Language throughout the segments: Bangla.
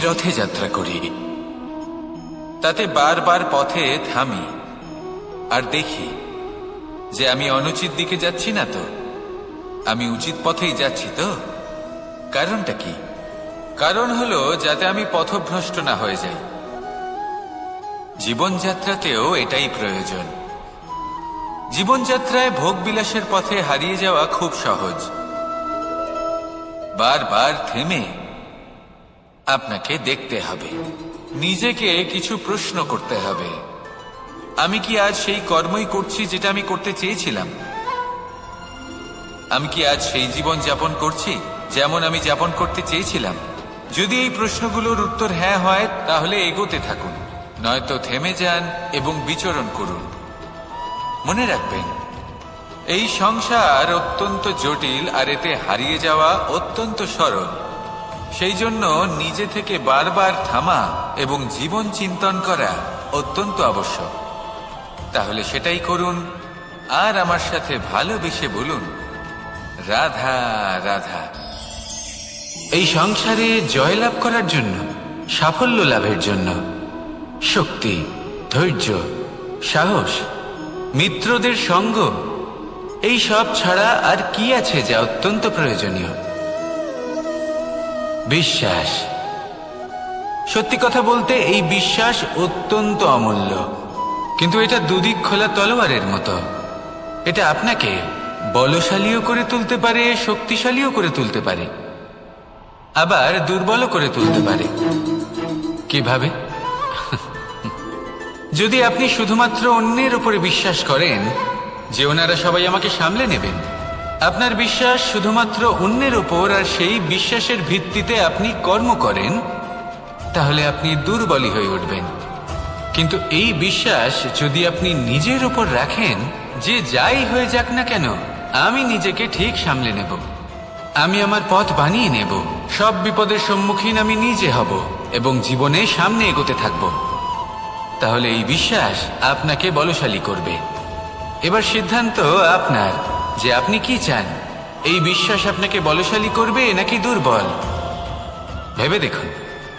রথে যাত্রা করি। তাতে বারবার পথে থামি আর দেখি যে আমি অনুচিত দিকে যাচ্ছি না তো। আমি উচিত পথেই যাচ্ছি তো। কারণটা কি? কারণ হলো যাতে আমি পথভ্রষ্ট না হয়ে যাই। জীবনযাত্রাতেও এটাই প্রয়োজন। জীবনযাত্রায় ভোগবিলাসের পথে হারিয়ে যাওয়া খুব সহজ। বারবার থেমে আপনাকে দেখতে হবে। নিজেকে কিছু প্রশ্ন করতে হবে। আমি কি আজ সেই কর্মই করছি যেটা আমি করতে চেয়েছিলাম? আমি কি আজ সেই জীবন যাপন করছি যেমন আমি যাপন করতে চেয়েছিলাম? যদি এই প্রশ্নগুলোর উত্তর হ্যাঁ হয়, তাহলে এগোতে থাকুন, নয়তো থেমে যান এবং বিচরণ করুন। মনে রাখবেন, এই সংসার অত্যন্ত জটিল আর এতে হারিয়ে যাওয়া অত্যন্ত সরল। সেই জন্য নিজে থেকে বারবার থামা এবং জীবন চিন্তন করা অত্যন্ত আবশ্যক। তাহলে সেটাই করুন, আর আমার সাথে ভালোবেসে বলুন, রাধা রাধা। এই সংসারে জয়লাভ করার জন্য, সাফল্য লাভের জন্য, শক্তি, ধৈর্য, সাহস, মিত্রদের সঙ্গ, এই সব ছাড়া আর কি আছে যা অত্যন্ত প্রয়োজনীয়? বিশ্বাস। সত্যি কথা বলতে, এই বিশ্বাস অত্যন্ত অমূল্য। কিন্তু এটা দুদিক খোলা তলোয়ারের মতো। এটা আপনাকে বলশালীও করে তুলতে পারে, শক্তিশালীও করে তুলতে পারে। আবার দুর্বলও করে তুলতে পারে। কীভাবে? যদি আপনি শুধুমাত্র অন্যের উপরে বিশ্বাস করেন, যে ওনারা সবাই আমাকে সামলে নেবেন। আপনার বিশ্বাস শুধুমাত্র অন্যের ওপর আর সেই বিশ্বাসের ভিত্তিতে আপনি কর্ম করেন, তাহলে আপনি দুর্বলই হয়ে উঠবেন। কিন্তু এই বিশ্বাস যদি আপনি নিজের উপর রাখেন, যে যাই হয়ে যাক না কেন, আমি নিজেকে ঠিক সামলে নেব। আমি আমার পথ বানিয়ে নেব। সব বিপদের সম্মুখীন আমি নিজে হব এবং জীবনে সামনে এগোতে থাকব। তাহলে এই বিশ্বাস আপনাকে বলশালী করবে। এবার সিদ্ধান্ত আপনার। যে আপনি কি চান? এই বিশ্বাস আপনাকে বলশালী করবে নাকি দুর্বল? ভেবে দেখুন।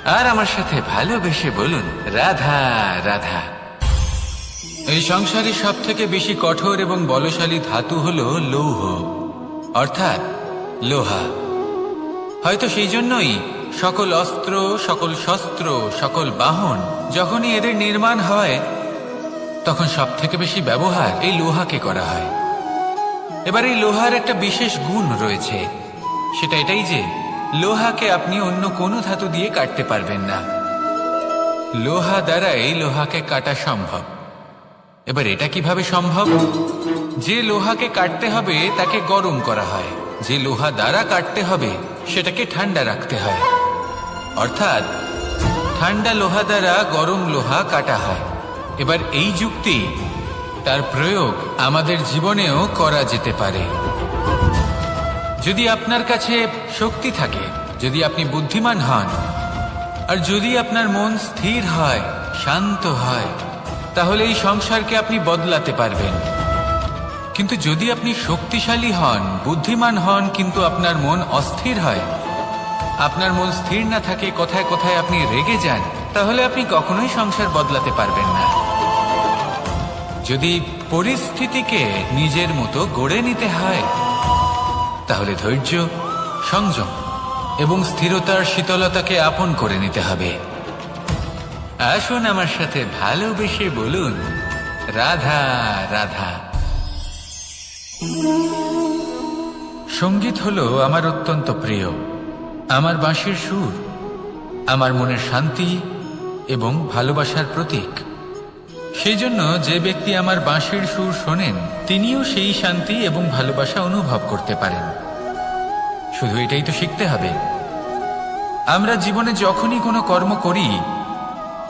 আর আমার সাথে ভালোবেসে বলুন, রাধা রাধা। এই সংসারে সব থেকে বেশি কঠোর এবং বলশালী ধাতু হল লৌহ, অর্থাৎ লোহা। হয়তো সেই জন্যই সকল অস্ত্র, সকল শস্ত্র, সকল বাহন যখনই এদের নির্মাণ হয়, তখন সব থেকে বেশি ব্যবহার এই লোহাকে করা হয়। এবার এই লোহার একটা বিশেষ গুণ রয়েছে। সেটা এটাই যে, লোহাকে আপনি অন্য কোনো ধাতু দিয়ে কাটতে পারবেন না। লোহা দ্বারা এই লোহাকে কাটা সম্ভব। এবার এটা কীভাবে সম্ভব? যে লোহাকে কাটতে হবে, তাকে গরম করা হয়। যে লোহা দ্বারা কাটতে হবে, সেটাকে ঠান্ডা রাখতে হয়। অর্থাৎ, ঠান্ডা লোহা দ্বারা গরম লোহা কাটা হয়। এবার এই যুক্তি তার প্রয়োগ আমাদের জীবনেও করা যেতে পারে। যদি আপনার কাছে শক্তি থাকে, যদি আপনি বুদ্ধিমান হন, আর যদি আপনার মন স্থির হয়, শান্ত হয়, তাহলে এই সংসারকে আপনি বদলাতে পারবেন। কিন্তু যদি আপনি শক্তিশালী হন, বুদ্ধিমান হন, কিন্তু আপনার মন অস্থির হয়, আপনার মন স্থির না থাকে, কোথায় কোথায় আপনি রেগে যান, তাহলে আপনি কখনোই সংসার বদলাতে পারবেন না। যদি পরিস্থিতিকে নিজের মতো গড়ে নিতে হয়, তাহলে ধৈর্য, সংযম এবং স্থিরতার শীতলতাকে আপন করে নিতে হবে। আসুন আমার সাথে ভালোবেসে বলুন, রাধা রাধা। সংগীত হলো আমার অত্যন্ত প্রিয়, আমার বাঁশির সুর, আমার মনের শান্তি এবং ভালোবাসার প্রতীক। সেই জন্য যে ব্যক্তি আমার বাঁশির সুর শোনেন, তিনিও সেই শান্তি এবং ভালোবাসা অনুভব করতে পারেন। শুধু এটাই তো শিখতে হবে। আমরা জীবনে যখনই কোনো কর্ম করি,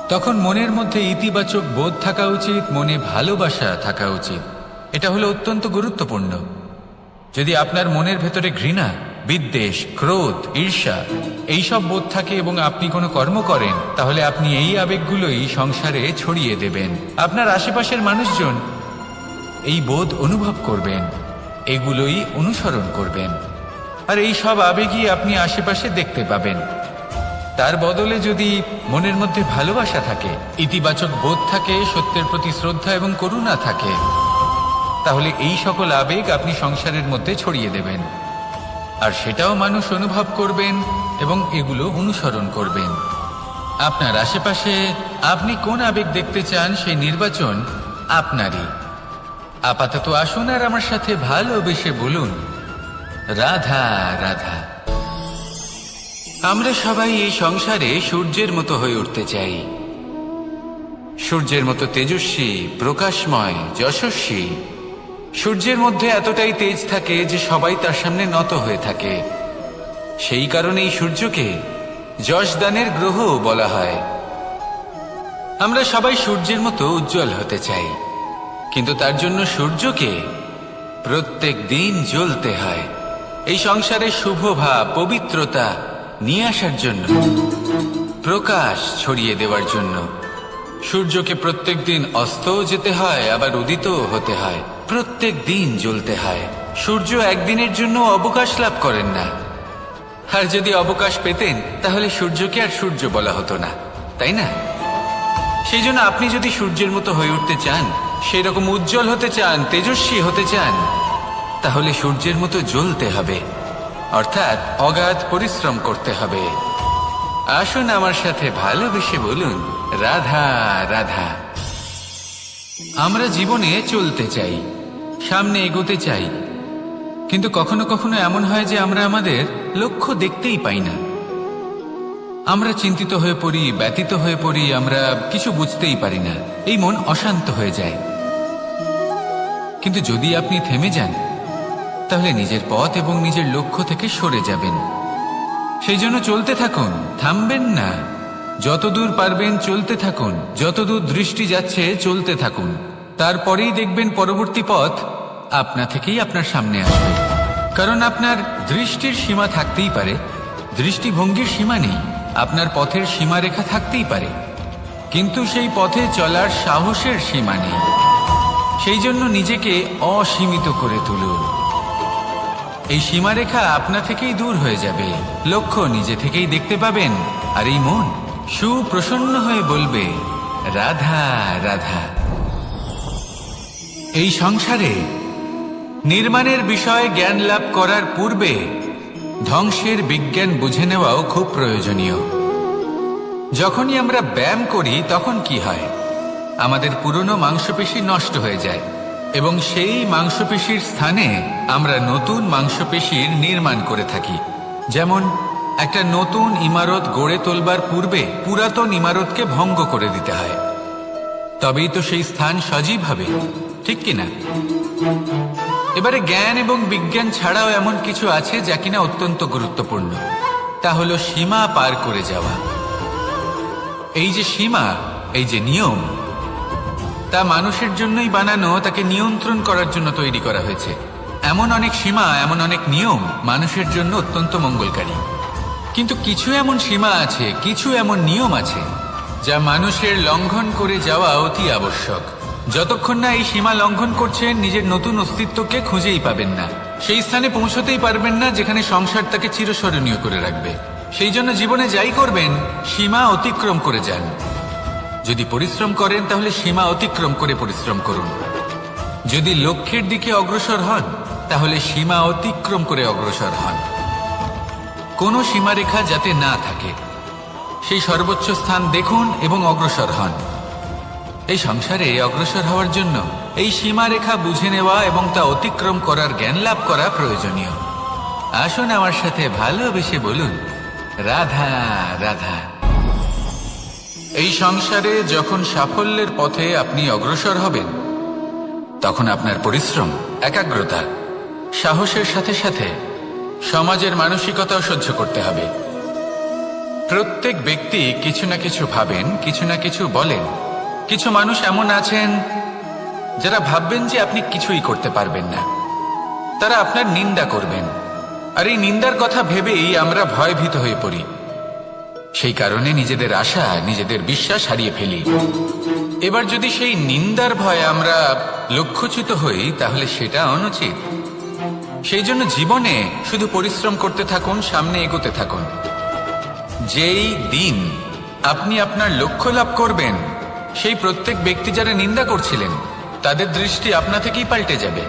তখন মনের মধ্যে ইতিবাচক বোধ থাকা উচিত, মনে ভালোবাসা থাকা উচিত। এটা হলো অত্যন্ত গুরুত্বপূর্ণ। যদি আপনার মনের ভেতরে ঘৃণা বিদ্বেষ, ক্রোধ, ঈর্ষা, এইসব বোধ থাকে এবং আপনি কোনো কর্ম করেন, তাহলে আপনি এই আবেগগুলোই সংসারে ছড়িয়ে দেবেন। আপনার আশেপাশের মানুষজন এই বোধ অনুভব করবেন, এগুলোই অনুসরণ করবেন। আর এই সব আবেগই আপনি আশেপাশে দেখতে পাবেন। তার বদলে যদি মনের মধ্যে ভালোবাসা থাকে, ইতিবাচক বোধ থাকে, সত্যের প্রতি শ্রদ্ধা এবং করুণা থাকে, তাহলে এই সকল আবেগ আপনি সংসারের মধ্যে ছড়িয়ে দেবেন। আর সেটাও মানুষ অনুভব করবেন এবং এগুলো অনুসরণ করবেন। আপনার আশেপাশে আপনি কোন আবেগ দেখতে চান সেই নির্বাচন আপনারই। আপাতত আসুন আর আমার সাথে ভালোবেসে বলুন, রাধা রাধা। আমরা সবাই এই সংসারে সূর্যের মতো হয়ে উঠতে চাই। সূর্যের মতো তেজস্বী, প্রকাশময়, যশস্বী সূর্যের মধ্যে এতটাই তেজ থাকে যে সবাই তার সামনে নত হয়ে থাকে। সেই কারণেই সূর্যকে যশদানের গ্রহ বলা হয়। আমরা সবাই সূর্যের মতো উজ্জ্বল হতে চাই, কিন্তু তার জন্য সূর্যকে প্রত্যেক দিন জ্বলতে হয়। এই সংসারে শুভ ভাব, পবিত্রতা নিয়ে আসার জন্য, প্রকাশ ছড়িয়ে দেওয়ার জন্য। সূর্যকে প্রত্যেক দিন অস্তও যেতে হয়, আবার উদিতও হতে হয়। প্রত্যেক দিন জ্বলতে হয়। সূর্য একদিনের জন্য অবকাশ লাভ করেন না। আর যদি অবকাশ পেতেন, তাহলে সূর্যকে আর সূর্য বলা হতো না। তাই না? সেই জন্য আপনি যদি সূর্যের মতো হয়ে উঠতে চান সেই রকম উজ্জ্বল হতে চান, তেজস্বী হতে চান, তাহলে সূর্যের মতো জ্বলতে হবে। অর্থাৎ অগাধ পরিশ্রম করতে হবে। আসুন আমার সাথে ভালোবেসে বলুন, রাধা রাধা। আমরা জীবনে চলতে চাই। সামনে এগোতে চাই। কিন্তু কখনো কখনো এমন হয় যে আমরা আমাদের লক্ষ্য দেখতেই পাই না। আমরা চিন্তিত হয়ে পড়ি ব্যতীত হয়ে পড়ি, আমরা কিছু বুঝতেই পারি না। এই মন অশান্ত হয়ে যায়। কিন্তু যদি আপনি থেমে যান, তাহলে নিজের পথ এবং নিজের লক্ষ্য থেকে সরে যাবেন। সেই জন্য চলতে থাকুন, থামবেন না। যতদূর পারবেন চলতে থাকুন, যতদূর দৃষ্টি যাচ্ছে চলতে থাকুন। তারপরেই দেখবেন পরবর্তী পথ আপনা থেকেই আপনার সামনে আসবে। কারণ আপনার দৃষ্টির সীমা থাকতেই পারে, দৃষ্টিভঙ্গির সীমা নেই, আপনার পথের সীমারেখা থাকতেই পারে। কিন্তু সেই পথে চলার সাহসের সীমা নেই। সেই জন্য নিজেকে অসীমিত করে তুলুন। এই সীমারেখা আপনা থেকেই দূর হয়ে যাবে। লক্ষ্য নিজে থেকেই দেখতে পাবেন, আর এই মন সুপ্রসন্ন হয়ে বলবে, রাধা রাধা। এই সংসারে নির্মাণের বিষয়ে জ্ঞান লাভ করার পূর্বে ধ্বংসের বিজ্ঞান বুঝে নেওয়াও খুব প্রয়োজনীয়। যখনই আমরা ব্যায়াম করি, তখন কি হয়? আমাদের পুরনো মাংসপেশি নষ্ট হয়ে যায় এবং সেই মাংসপেশির স্থানে আমরা নতুন মাংসপেশির নির্মাণ করে থাকি। যেমন, একটা নতুন ইমারত গড়ে তোলবার পূর্বে পুরাতন ইমারতকে ভঙ্গ করে দিতে হয়। তবেই তো সেই স্থান সজীব হবে। ঠিক কিনা? এবারে জ্ঞান এবং বিজ্ঞান ছাড়াও এমন কিছু আছে যা কিনা অত্যন্ত গুরুত্বপূর্ণ। তা হলো সীমা পার করে যাওয়া। এই যে সীমা, এই যে নিয়ম, তা মানুষের জন্যই বানানো, তাকে নিয়ন্ত্রণ করার জন্য তৈরি করা হয়েছে। এমন অনেক সীমা, এমন অনেক নিয়ম মানুষের জন্য অত্যন্ত মঙ্গলকারী। কিন্তু কিছু এমন সীমা আছে, কিছু এমন নিয়ম আছে, যা মানুষের লঙ্ঘন করে যাওয়া অতি আবশ্যক। যতক্ষণ না এই সীমা লঙ্ঘন করছেন নিজের নতুন অস্তিত্বকে খুঁজেই পাবেন না। সেই স্থানে পৌঁছতেই পারবেন না যেখানে সংসার তাকে চিরস্মরণীয় করে রাখবে। সেই জন্য জীবনে যাই করবেন, সীমা অতিক্রম করে যান। যদি পরিশ্রম করেন, তাহলে সীমা অতিক্রম করে পরিশ্রম করুন। যদি লক্ষ্যের দিকে অগ্রসর হন, তাহলে সীমা অতিক্রম করে অগ্রসর হন। কোনো সীমারেখা যাতে না থাকে। সেই সর্বোচ্চ স্থান দেখুন এবং অগ্রসর হন। এই সংসারে অগ্রসর হওয়ার জন্য এই সীমারেখা বুঝে নেওয়া এবং তা অতিক্রম করার জ্ঞান লাভ করা প্রয়োজনীয়। আসুন আমার সাথে ভালোবেসে বলুন, রাধা রাধা। এই সংসারে যখন সাফল্যের পথে আপনি অগ্রসর হবেন, তখন আপনার পরিশ্রম, একাগ্রতা, সাহসের সাথে সাথে সমাজের মানসিকতাও সহ্য করতে হবে। প্রত্যেক ব্যক্তি কিছু না কিছু ভাবেন, কিছু না কিছু বলেন। কিছু মানুষ এমন আছেন যারা ভাববেন যে আপনি কিছুই করতে পারবেন না। তারা আপনার নিন্দা করবেন। আর এই নিন্দার কথা ভেবেই আমরা ভয়ভীত হয়ে পড়ি। সেই কারণে নিজেদের আশা, নিজেদের বিশ্বাস হারিয়ে ফেলি। এবার যদি সেই নিন্দার ভয়ে আমরা লক্ষ্যচ্যুত হই, তাহলে সেটা অনুচিত। সেই জন্য জীবনে শুধু পরিশ্রম করতে থাকুন, সামনে এগোতে থাকুন। যেই দিন আপনি আপনার লক্ষ্য লাভ করবেন সেই প্রত্যেক ব্যক্তি যারা নিন্দা করছিলেন, তাদের দৃষ্টি আপনা থেকেই পাল্টে যাবে,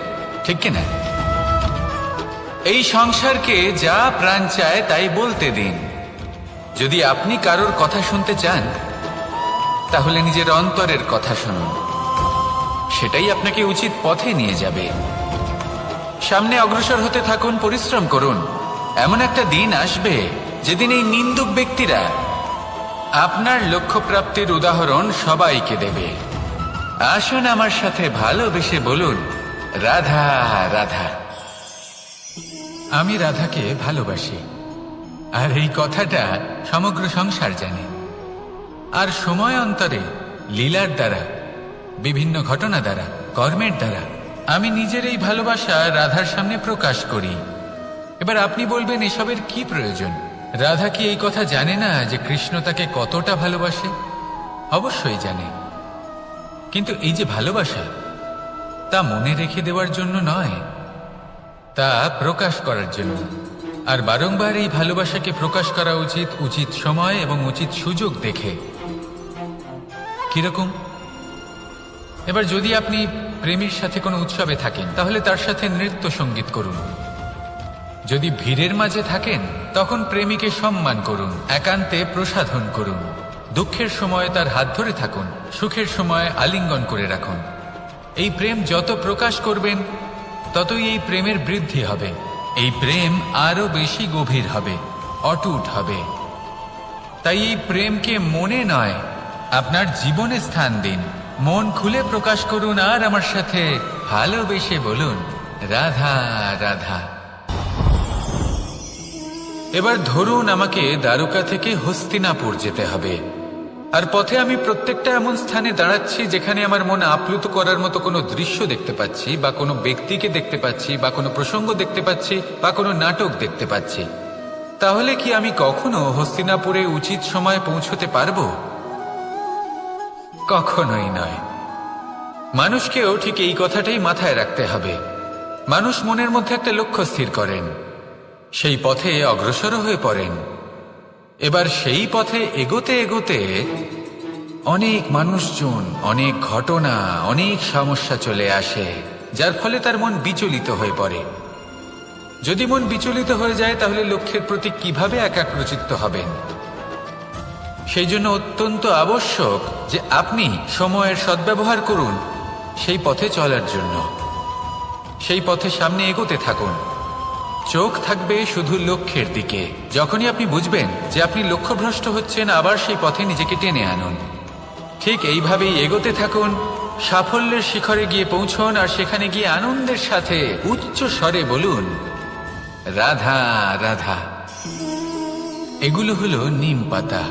ঠিক কিনা এই সংসারকে যা প্রাণ চায় তাই বলতে দিন। যদি আপনি কারোর কথা শুনতে চান, তাহলে নিজের অন্তরের কথা শুনুন। সেটাই আপনাকে উচিত পথে নিয়ে যাবে। সামনে অগ্রসর হতে থাকুন, পরিশ্রম করুন। এমন একটা দিন আসবে, যেদিন এই নিন্দুক ব্যক্তিরা আপনার লক্ষ্য প্রাপ্তির উদাহরণ সবাইকে দেবে। আসুন আমার সাথে ভালোবেসে বলুন, রাধা রাধা। আমি রাধাকে ভালোবাসি। আর এই কথাটা সমগ্র সংসার জানে। আর সময় অন্তরে লীলার দ্বারা, বিভিন্ন ঘটনা দ্বারা, কর্মের দ্বারা, আমি নিজের এই ভালোবাসা রাধার সামনে প্রকাশ করি। এবার আপনি বলবেন, এসবের কি প্রয়োজন? রাধা কি এই কথা জানে না যে কৃষ্ণ তাকে কতটা ভালোবাসে? অবশ্যই জানে। কিন্তু এই যে ভালোবাসা, তা মনে রেখে দেওয়ার জন্য নয়, তা প্রকাশ করার জন্য। আর বারংবার এই ভালোবাসাকে প্রকাশ করা উচিত উচিত সময় এবং উচিত সুযোগ দেখে। কীরকম? এবার যদি আপনি প্রেমীর সাথে কোনো উৎসবে থাকেন, তাহলে তার সাথে নৃত্য সংগীত করুন। যদি ভিড়ের মাঝে থাকেন তখন প্রেমীকে সম্মান করুন, একান্তে প্রসাধন করুন। দুঃখের সময় তার হাত ধরে থাকুন, সুখের সময় আলিঙ্গন করে রাখুন। এই প্রেম যত প্রকাশ করবেন, ততই এই প্রেমের বৃদ্ধি হবে। এই প্রেম আরও বেশি গভীর হবে, অটুট হবে। তাই এই প্রেমকে মনে নয়, আপনার জীবনে স্থান দিন। মন খুলে প্রকাশ করুন আর আমার সাথে ভালোবেসে বলুন, রাধা রাধা। এবার ধরুন আমাকে দ্বারকা থেকে হস্তিনাপুর যেতে হবে। আর পথে আমি প্রত্যেকটা এমন স্থানে দাঁড়াচ্ছি যেখানে আমার মন আপ্লুত করার মতো কোনো দৃশ্য দেখতে পাচ্ছি, বা কোনো ব্যক্তিকে দেখতে পাচ্ছি, বা কোনো প্রসঙ্গ দেখতে পাচ্ছি, বা কোনো নাটক দেখতে পাচ্ছি। তাহলে কি আমি কখনো হস্তিনাপুরে উচিত সময়ে পৌঁছতে পারব? কখনোই নয়। মানুষকেও ঠিক এই কথাটাই মাথায় রাখতে হবে। মানুষ মনের মধ্যে একটা লক্ষ্য স্থির করেন। সেই পথে অগ্রসর হয়ে পড়েন। এবার সেই পথে এগোতে এগোতে অনেক মানুষজন, অনেক ঘটনা, অনেক সমস্যা চলে আসে, যার ফলে তার মন বিচলিত হয়ে পড়ে। যদি মন বিচলিত হয়ে যায়, তাহলে লক্ষ্যের প্রতি কীভাবে একাগ্রচিত্ত হবেন? সেই জন্য অত্যন্ত আবশ্যক যে আপনি সময়ের সদ্ব্যবহার করুন সেই পথে চলার জন্য। সেই পথে সামনে এগোতে থাকুন। চোখ থাকবে শুধু লক্ষ্যের দিকে। যখনই আপনি বুঝবেন যে আপনি লক্ষ্যভ্রষ্ট হচ্ছেন, আবার সেই পথে নিজেকে টেনে আনুন। ঠিক এইভাবেই এগোতে থাকুন, সাফল্যের শিখরে গিয়ে পৌঁছন, আর সেখানে গিয়ে আনন্দের সাথে উচ্চ স্বরে বলুন, রাধা রাধা। এগুলো হলো নিম পাতা।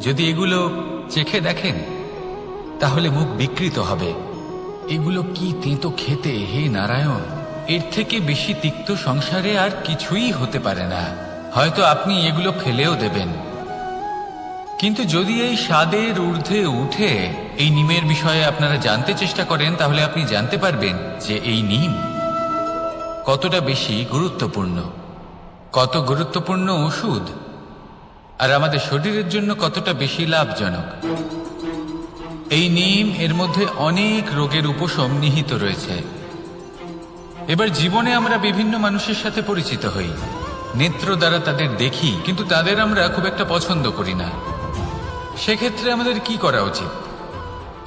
যদি এগুলো চেখে দেখেন, তাহলে মুখ বিকৃত হবে। এগুলো কি তেঁতো খেতে, হে নারায়ণ? এর থেকে বেশি তিক্ত সংসারে আর কিছুই হতে পারে না। হয়তো আপনি এগুলো ফেলেও দেবেন। কিন্তু যদি এই স্বাদের ঊর্ধ্বে উঠে এই নিমের বিষয়ে আপনারা জানতে চেষ্টা করেন, তাহলে আপনি জানতে পারবেন যে এই নিম কতটা বেশি গুরুত্বপূর্ণ। কত গুরুত্বপূর্ণ ওষুধ। আর আমাদের শরীরের জন্য কতটা বেশি লাভজনক। এই নিম এর মধ্যে অনেক রোগের উপশম নিহিত রয়েছে। এবার জীবনে আমরা বিভিন্ন মানুষের সাথে পরিচিত হই। নেত্র দ্বারা তাদের দেখি, কিন্তু তাদের আমরা খুব একটা পছন্দ করি না। সেক্ষেত্রে আমাদের কি করা উচিত?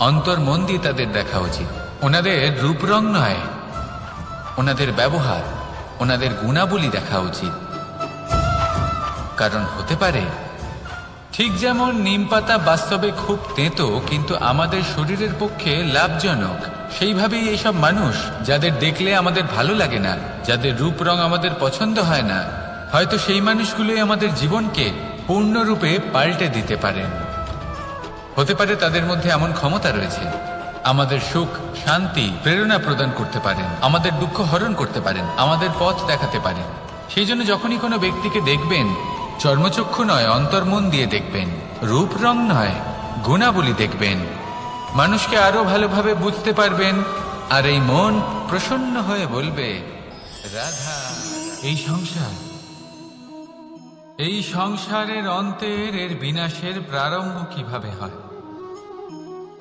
অন্তর মন দিয়ে তাদের দেখা উচিত। ওনাদের রূপ রং নয়। ওনাদের ব্যবহার, ওনাদের গুণাবলী দেখা উচিত। কারণ হতে পারে ঠিক যেমন নিম পাতা বাস্তবে খুব তেঁতো, কিন্তু আমাদের শরীরের পক্ষে লাভজনক। সেইভাবেই এইসব মানুষ, যাদের দেখলে আমাদের ভালো লাগে না, যাদের রূপ রং আমাদের পছন্দ হয় না, হয়তো সেই মানুষগুলোই আমাদের জীবনকে পূর্ণরূপে পাল্টে দিতে পারেন। হতে পারে তাদের মধ্যে এমন ক্ষমতা রয়েছে। আমাদের সুখ, শান্তি, প্রেরণা প্রদান করতে পারেন, আমাদের দুঃখ হরণ করতে পারেন, আমাদের পথ দেখাতে পারেন। সেই জন্য যখনই কোনো ব্যক্তিকে দেখবেন চর্মচক্ষু নয়, অন্তর্মন দিয়ে দেখবেন। রূপ রং নয়, গুণাবলী দেখবেন। মানুষকে আরও ভালোভাবে বুঝতে পারবেন। আর এই মন প্রসন্ন হয়ে বলবে, রাধা, এই সংসার, এই সংসারের অন্তের এর বিনাশের প্রারম্ভ কীভাবে হয়?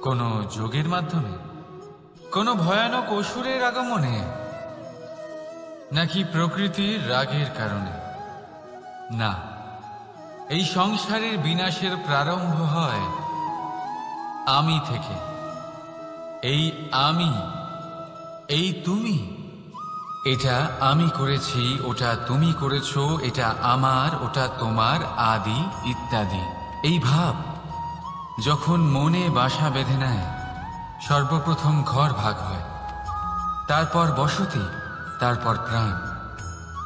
কোনো যোগের মাধ্যমে? কোনো ভয়ানক অসুরের আগমনে? নাকি প্রকৃতির রাগের কারণে? না। এই সংসারের বিনাশের প্রারম্ভ হয় আমি থেকে। এই আমি, এই তুমি, এটা আমি করেছি, ওটা তুমি করেছ, এটা আমার, ওটা তোমার আদি ইত্যাদি। এই ভাব যখন মনে বাসা বেঁধে নেয়, সর্বপ্রথম ঘর ভাগ হয়। তারপর বসতি, তারপর প্রাণ,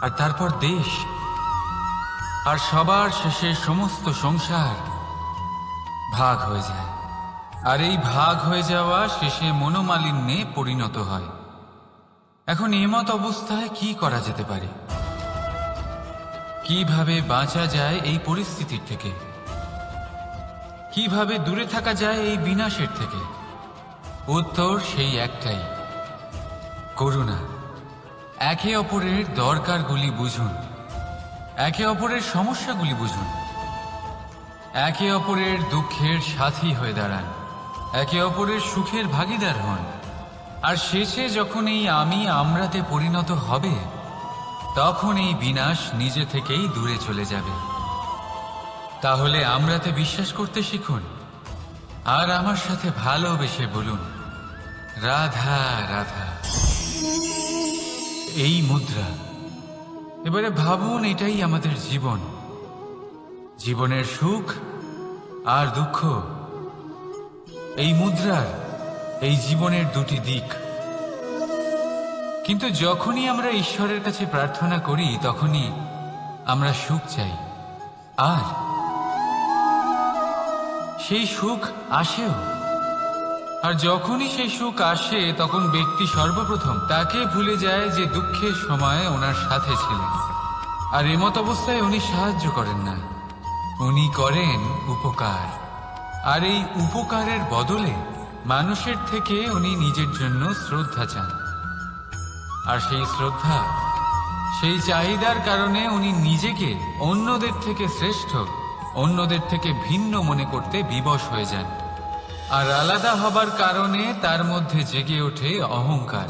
আর তারপর দেশ আর সবার শেষে সমস্ত সংসার ভাগ হয়ে যায়। আর এই ভাগ হয়ে যাওয়া শেষে মনোমালিন্যে পরিণত হয়। এখন এমত অবস্থায় কি করা যেতে পারে? কীভাবে বাঁচা যায় এই পরিস্থিতির থেকে? কীভাবে দূরে থাকা যায় এই বিনাশের থেকে? উত্তর সেই একটাই। করুণা। একে অপরের দরকারগুলি বুঝুন। একে অপরের সমস্যাগুলি বুঝুন। একে অপরের দুঃখের সাথী হয়ে দাঁড়ান। একে অপরের সুখের ভাগিদার হন। আর শেষে যখন এই আমি আমরাতে পরিণত হবে, তখন এই বিনাশ নিজে থেকেই দূরে চলে যাবে। তাহলে আমরাতে বিশ্বাস করতে শিখুন। আর আমার সাথে ভালোবেসে বলুন, রাধা রাধা। এই মুদ্রা এবারে ভাবুন, এটাই আমাদের জীবন। জীবনের সুখ আর দুঃখ। এই মুদ্রার, এই জীবনের দুটি দিক। কিন্তু যখনই আমরা ঈশ্বরের কাছে প্রার্থনা করি, তখনই আমরা সুখ চাই। আর সেই সুখ আসেও। আর যখনই সেই সুখ আসে, তখন ব্যক্তি সর্বপ্রথম তাকে ভুলে যায় যে দুঃখের সময় ওনার সাথে ছিলেন। আর এমত অবস্থায় উনি সাহায্য করেন না। উনি করেন উপকার। আর এই উপকারের বদলে মানুষের থেকে উনি নিজের জন্য শ্রদ্ধা চান। আর সেই শ্রদ্ধা, সেই চাহিদার কারণে উনি নিজেকে অন্যদের থেকে শ্রেষ্ঠ, অন্যদের থেকে ভিন্ন মনে করতে বিবশ হয়ে যান। আর আলাদা হবার কারণে তার মধ্যে জেগে ওঠে অহংকার।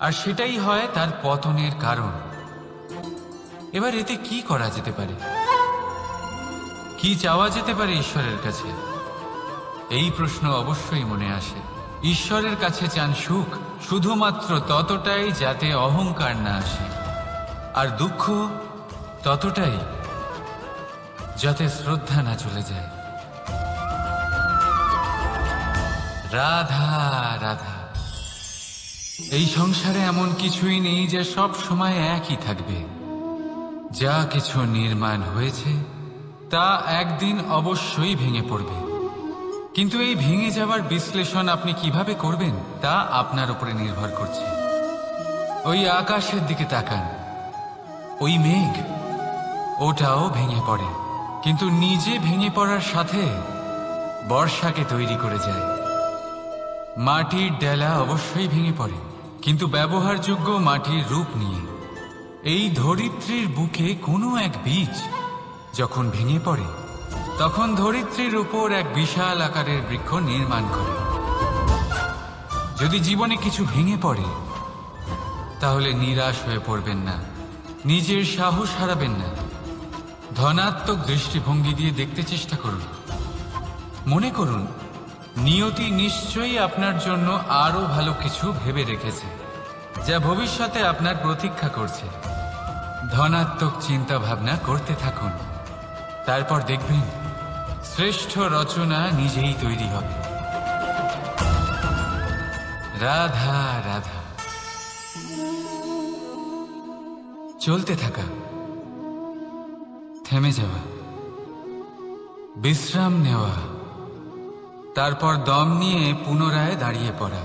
আর সেটাই হয় তার পতনের কারণ। এবার এতে কি করা যেতে পারে? কি চাওয়া যেতে পারে ঈশ্বরের কাছে? এই প্রশ্ন অবশ্যই মনে আসে। ঈশ্বরের কাছে চান সুখ, শুধুমাত্র ততটাই যাতে অহংকার না আসে। আর দুঃখ ততটাই যাতে শ্রদ্ধা না চলে যায়। রাধা রাধা। এই সংসারে এমন কিছুই নেই যে সব সময় একই থাকবে। যা কিছু নির্মাণ হয়েছে, তা একদিন অবশ্যই ভেঙে পড়বে। কিন্তু এই ভেঙে যাওয়ার বিশ্লেষণ আপনি কীভাবে করবেন, তা আপনার উপরে নির্ভর করছে। ওই আকাশের দিকে তাকান। ওই মেঘ, ওটাও ভেঙে পড়ে। কিন্তু নিজে ভেঙে পড়ার সাথে বর্ষাকে তৈরি করে যায়। মাটির ডেলা অবশ্যই ভেঙে পড়ে, কিন্তু ব্যবহারযোগ্য মাটির রূপ নিয়ে। এই ধরিত্রীর বুকে কোনো এক বীজ যখন ভেঙে পড়ে, তখন ধরিত্রীর উপর এক বিশাল আকারের বৃক্ষ নির্মাণ করে। যদি জীবনে কিছু ভেঙে পড়ে, তাহলে নিরাশ হয়ে পড়বেন না, নিজের সাহস হারাবেন না। ধনাত্মক দৃষ্টিভঙ্গি দিয়ে দেখতে চেষ্টা করুন। মনে করুন নিয়তি নিশ্চয়ই আপনার জন্য আরও ভালো কিছু ভেবে রেখেছে, যা ভবিষ্যতে আপনার প্রতীক্ষা করছে। ধনাত্মক চিন্তা ভাবনা করতে থাকুন। তারপর দেখবেন, শ্রেষ্ঠ রচনা নিজেই তৈরি হবে। রাধা রাধা। চলতে থাকা। থেমে যাওয়া। বিশ্রাম নেওয়া। তারপর দম নিয়ে পুনরায় দাঁড়িয়ে পড়া।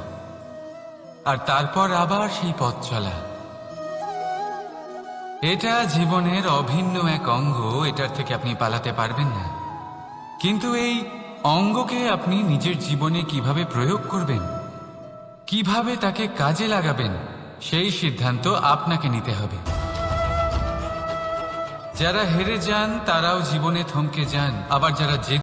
আর তারপর আবার সেই পথ চলা। এটা জীবনের অভিন্ন এক অঙ্গ, এটার থেকে আপনি পালাতে পারবেন না। কিন্তু এই অঙ্গকে আপনি নিজের জীবনে কীভাবে প্রয়োগ করবেন, কীভাবে তাকে কাজে লাগাবেন, সেই সিদ্ধান্ত আপনাকে নিতে হবে। যারা হেরে যান, তারাও জীবনে থমকে যান। আবার যারা